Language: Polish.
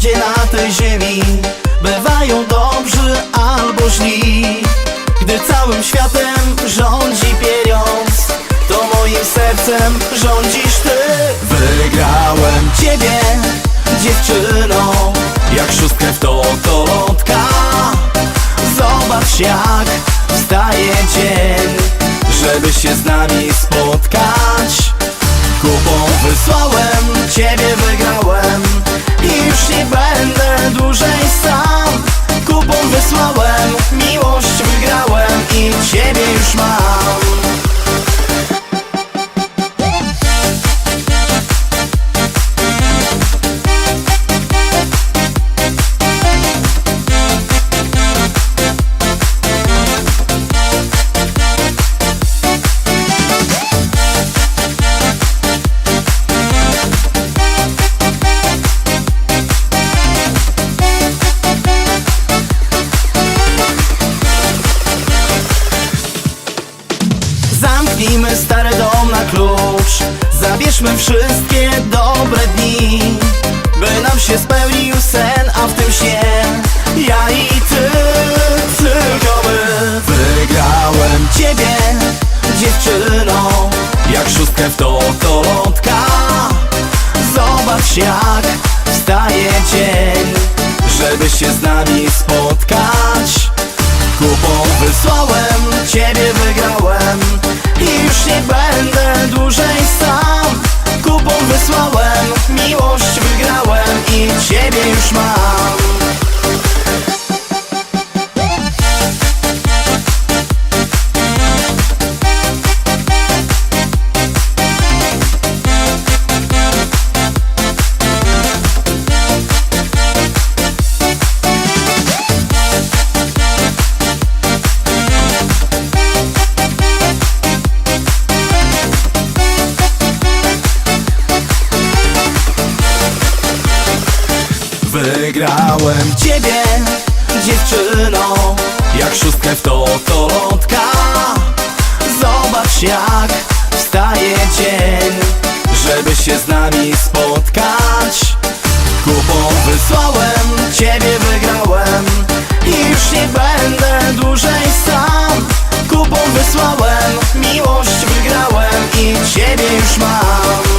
Ludzie na tej ziemi bywają dobrzy albo źli. Gdy całym światem rządzi pieniądz To moim sercem rządzisz ty. Wygrałem ciebie, dziewczyno Jak szóstkę w to Zobacz jak wstaje dzień, Żeby się z nami spotkać. Kupą wysłałem, ciebie wygrałem. I już Zamknijmy stary dom na klucz. Zabierzmy wszystkie dobre dni By nam się spełnił sen, a w tym śnie Ja i ty, tylko my Wygrałem ciebie, dziewczyno. Jak szóstkę w totolotka Zobacz jak wstaje dzień. Żeby się z nami spotkać Kupą wysłałem, ciebie wygrałem ciebie Wygrałem. Ciebie, dziewczyno Jak szóstkę w totolotka Zobacz jak wstaje dzień Żeby się z nami spotkać. Kupą wysłałem, ciebie wygrałem. I już nie będę dłużej sam. Kupą wysłałem, miłość wygrałem I ciebie już mam